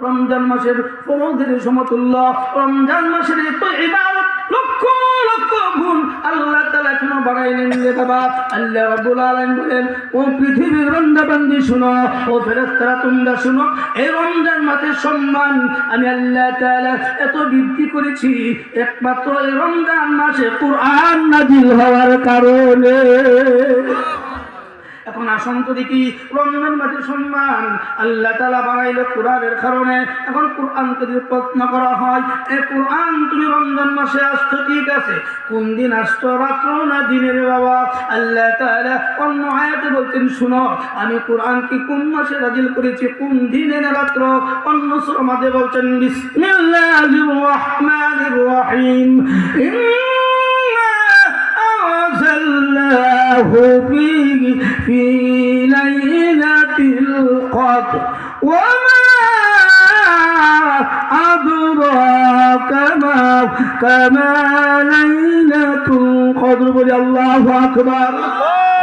রমজান মাসের পনেরো সমতুল্য, রমজান মাসের এত ইবাদত, লক্ষ গুণ আল্লাহ তালা বলেন, ও পৃথিবীর ও শুনো সম্মান আমি আল্লাহ তাআলা এত বৃদ্ধি করেছি, একমাত্র হওয়ার কারণে। এখন আসন তো দেখি রমজান মাসের সম্মান আল্লাহ তালা বাড়াইল কোরআনের কারণে, এখন কোরআনকে যদি প্রশ্ন করা হয়, এ কোরআন তুমি রমজান মাসে আসছো ঠিক আছে, কোন দিন আসছো রাত্র না দিনের বাবা? আল্লাহ তালা অন্য আয়াতে বলছেন, শুনো, আমি কোরআনকে কোন মাসে নাজিল করেছি, কোন দিনে না রাত্র? অন্য মাঝে বলছেন, বিসমিল্লাহির রহমানির রহিম। به في ليلة القدر وما أدراك ما كما ليلة القدر الله أكبر الله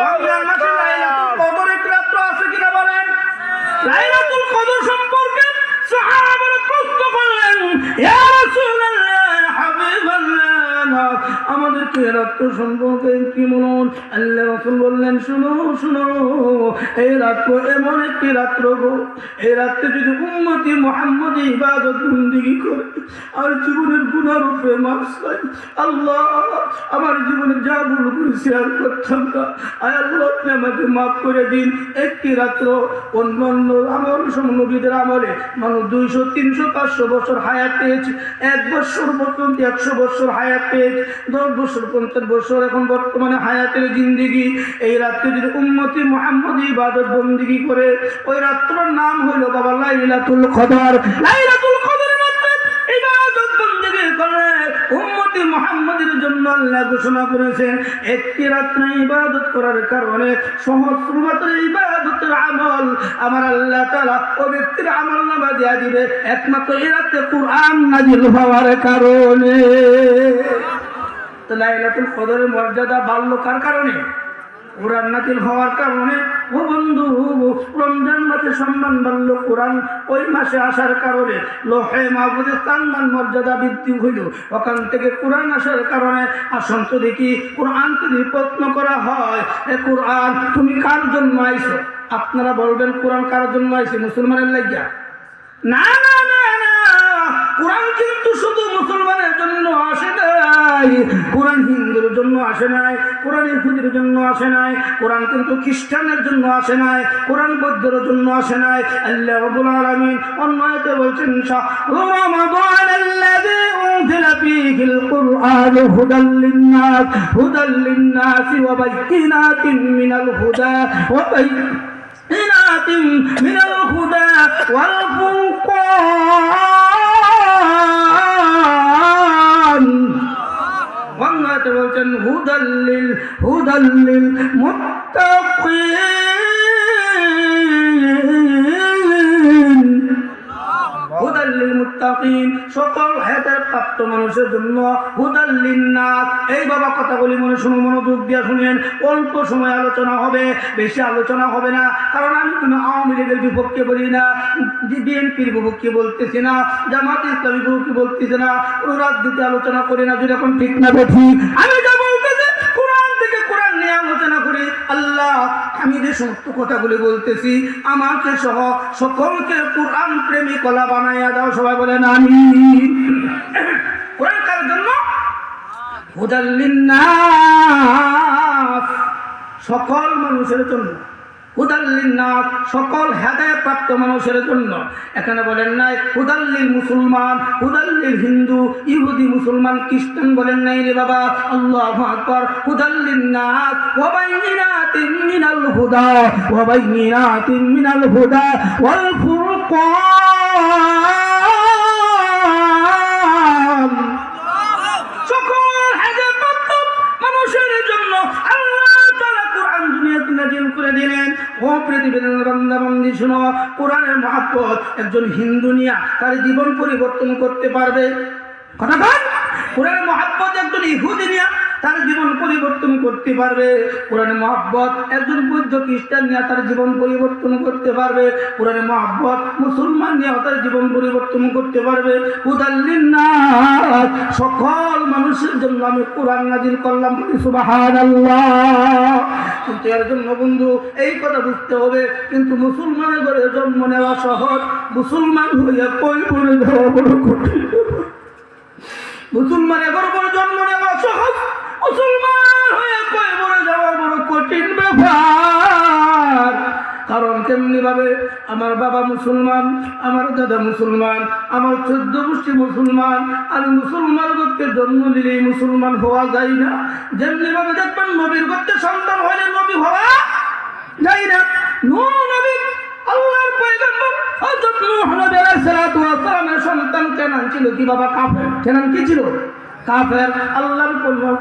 আমাদেরকে রাত্র সম্পর্কে কি আল্লাহ বললেন, শুনো শুনো, এই রাত্র এমন একটি রাত্র গো। এই রাত্রে যদি ইবাদত বন্দিগি করে, আর জীবনের মাফ আল্লাহ, আমার জীবনে যা ভুল করেছি আর করতাম না। আয় আল্লাহ, আপনি আমাকে মাফ করে দিন। একটি রাত্র অন্য অন্য আমল নবীদের আমলে মানুষ দুইশো, তিনশো, পাঁচশো বছর হায়াত পেয়েছে। এক বছর পর্যন্ত একশো বছর হায়াত পেয়েছে। দশ বছর পঞ্চাশ বছর এখন বর্তমানে হায়াতের জিন্দিগি। এই রাত্রে যদি উন্মতি মোহাম্মদ ইবাদত বন্দিগি করে, ওই রাত্রের নাম হইল বাবা লাইলাতুল কদর। লাইলাতুল রাত্রে ইবাদত বন্দিগি করে, উম্মতি মুহাম্মাদের জন্য আল্লাহ ঘোষণা করেছেন, একটি রাত্রে ইবাদত করার কারণে সহস্র মাত্র ইবাদতের আমল আমার আল্লাহ তাআলা ও ব্যক্তির আমল নামা দেয়া দিবে। একমাত্র এই রাত্রে কোরআন নাজিল হওয়ার কারণে। তো লাইলাতুল কদরের মর্যাদা বাড়লো কার কারণে? কোরআন নাজিল হওয়ার কারণে। ও বন্ধু রমজান মাসে সম্মান বাড়ল কোরআন। ওই মাসে আসার কারণে লোহে মাহবুদের সম্মান মর্যাদা বৃদ্ধি হইল। ওখান থেকে কোরআন আসার কারণে আসন তো দেখি, কোরআন যদি প্রশ্ন করা হয়, এ কোরআন, তুমি কার জন্য আইছো? আপনারা বলবেন, কোরআন কার জন্য আইছে? মুসলমানের লাগিয়া না না না না। কোরআন কিন্তু শুধু মুসলমানের জন্য আসে নাই। কোরআন হিন্দুর জন্য আসে নাই, কোরআন ইহুদির জন্য আসে নাই, কোরআন কিন্তু খ্রিস্টানের জন্য আসে নাই, কোরআন বৌদ্ধের জন্য আসে নাই। আল্লাহ আলমিন অন্যতে বলছেন মিনাল হুদা ওয়া হুদা বলছেন হুদাল্লিল হুদাল্লিল মুত্তাকিন। মুত্তাকিন, সকল হেদায়েত প্রাপ্ত মানুষের জন্য নাস এই বাবা কথাগুলি মনে শুনো মনোযোগ দিয়া শুনেন, অল্প সময় আলোচনা হবে, বেশি আলোচনা হবে না, কারণ আমি কোনো আওয়ামী লীগের বিপক্ষে বলি না বিএনপির বিপক্ষে বলতেছি না, জামাত ইসলামী বিপক্ষে বলতেছি না, কোনো রাজনীতি আলোচনা করি না, যদি এখন ঠিক না ঠিক আমি আল্লাহ, আমি যে সমস্ত কথাগুলি বলতেছি, আমাকে সহ সকলকে কোরআন প্রেমী কলা বানাইয়া দাও, সবাই বলে না আমি কোরআন কার জন্য? হুদাল্লিন সকল মানুষের জন্য। হুদাল্লিন্নাস, সকল হেদায় প্রাপ্ত মানুষের জন্য। এখানে বলেন নাই মুসলমান হিন্দু, ইহুদি মুসলমান, খ্রিস্টান বলেন নাই রে বাবা, আল্লাহু আকবার। হুদাল্লিন্নাস ওয়া বাইয়িনাতিন মিনাল হুদা ওয়া বাইয়িনাতিন মিনাল হুদা, ওয়াল ফুরকান। করে দিলেন। ও পৃথিবীর বান্দাবান্দি শুনো, কোরআনের মহাব্বত একজন হিন্দু নিয়া তার জীবন পরিবর্তন করতে পারবে। কথা বল কোরআনের মহাব্বত একজন ইহুদি নিয়া তার জীবন পরিবর্তন করতে পারবে। কোরআনে মহাব্বত একজন বৌদ্ধ খ্রিস্টান নিয়ে তার জীবন পরিবর্তন করতে পারবে। কোরআনে মহাব্বত মুসলমান নিয়ে তার জীবন পরিবর্তন করতে পারবে। সকল মানুষের জন্য আমি কোরআন নাজিল করলাম সুবাহান কিন্তু এর জন্য বন্ধু, এই কথা বুঝতে হবে। কিন্তু মুসলমানের ঘরে জন্ম নেওয়া সহজ। মুসলমান হইয়া কই যাওয়া বড় কঠিন মুসলমান এবার বড় জন্ম নেওয়া কারণ তেমনি ভাবে আমার বাবা মুসলমান, আমার দাদা মুসলমান, আমার চোদ্দ গোষ্ঠী মুসলমান, আর মুসলমান করতে জন্ম দিলেই মুসলমান হওয়া যায় না। যেমনি ভাবে দেখবেন নবীর করতে সন্তান হলে নবী হওয়া যায় না। নূহ নবী আল্লাহর ছিল কি বাবা? কাফের। কেনান কি ছিল? কাফের আল্লাহর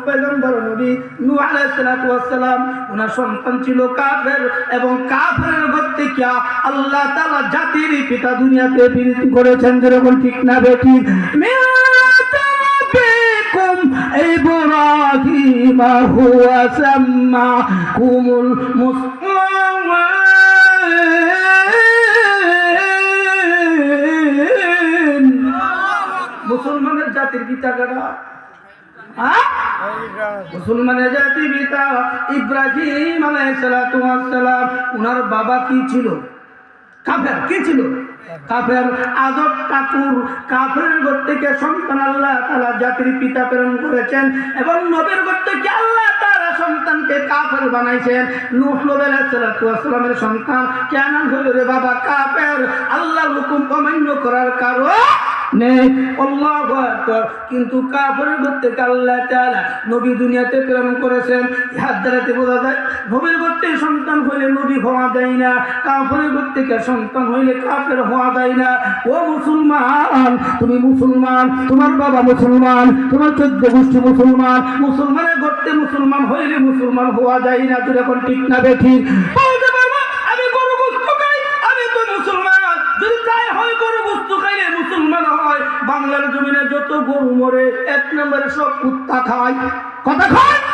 পয়গম্বর নবী নূহ আলাইহিস সালাতু ওয়াস সালাম ওনার সন্তান ছিল কাফের এবং কাফেরের ঘর থেকে আল্লাহ তাআলা জাতির পিতা দুনিয়াতে বিরতি করেছেন যেরকম ঠিক না বেটি بكم إبراهيم هو سماكم المسلمين মুসলমানের জাতির পিতা কাটা হ্যাঁ মুসলমানের জাতির পিতা ইব্রাহিম ওয়াসসালাম ওনার বাবা কি ছিল? কাফের। কি ছিল? কাফের। আদব ঠাকুর কাফের ঘর থেকে সন্তান আল্লাহ তালা জাতির পিতা প্রেরণ করেছেন এবং নবীর ঘর থেকে আল্লাহ তারা সন্তানকে কাফের বানাইছেন। নূহ নবী আলাইহিস সালাতু সন্তান কেন রে বাবা? কাফের। আল্লাহর হুকুম অমান্য করার কারণ নেই। আল্লাহু কিন্তু কাফেরের ঘর থেকে আল্লাহ তাআলা নবী দুনিয়াতে প্রেরণ করেছেন। হাত দ্বারাতে বোঝা যায়? নবীর থেকে সন্তান হইলে নবী হওয়া যায় না। ঘর থেকে সন্তান হইলে কাফের হওয়া যায় না। ও মুসলমান, তুমি মুসলমান, তোমার বাবা মুসলমান, তোমার চোদ্দ গোষ্ঠী মুসলমান, মুসলমানের থেকে মুসলমান হইলে মুসলমান হওয়া যায় না। তুই এখন ঠিক না বেঠিক বলতে পারব আমি গরু বস্তু খাই আমি তো মুসলমান যদি তাই হয় গরু বস্তু খাইলে মুসলমান হয় বাংলার জমিনে যত গরু মরে এক নম্বরে সব কুত্তা খায়। কথা খায়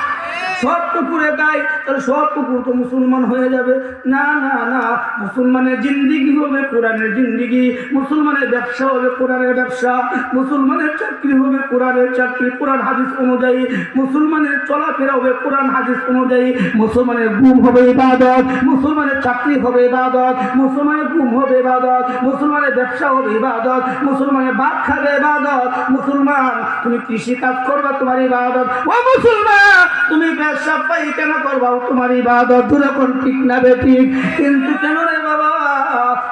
সব কুকুরে গায় তাহলে সব কুকুর তো মুসলমান হয়ে যাবে। না না না, মুসলমানের জিন্দিগি হবে কোরআনের জিন্দিগি, মুসলমানের ব্যবসা হবে কোরআনের ব্যবসা, মুসলমানের চাকরি হবে কোরআনের চাকরি, কোরআন হাদিস অনুযায়ী, মুসলমানের চলাফেরা হবে কোরআন হাদিস অনুযায়ী, মুসলমানের গুম হবে ইবাদত, মুসলমানের চাকরি হবে ইবাদত, মুসলমানের গুম হবে ইবাদত, মুসলমানের ব্যবসা হবে ইবাদত, মুসলমানের ভাত খাবে ইবাদত, মুসলমান, তুমি কৃষি কাজ করবা তোমার ইবাদত। ও মুসলমান, তুমি পাই কেন করবা তোমার ইবাদত দুরকম ঠিক না বেঠিক কিন্তু কেন রে বাবা?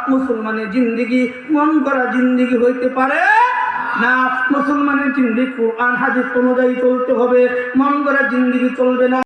মুসলমানের জিন্দিগি মন করা জিন্দিগি হইতে পারে? না, মুসলমানের জিন্দিগি কোরআন, হাদিস অনুযায়ী চলতে হবে। মন করা জিন্দিগি চলবে না।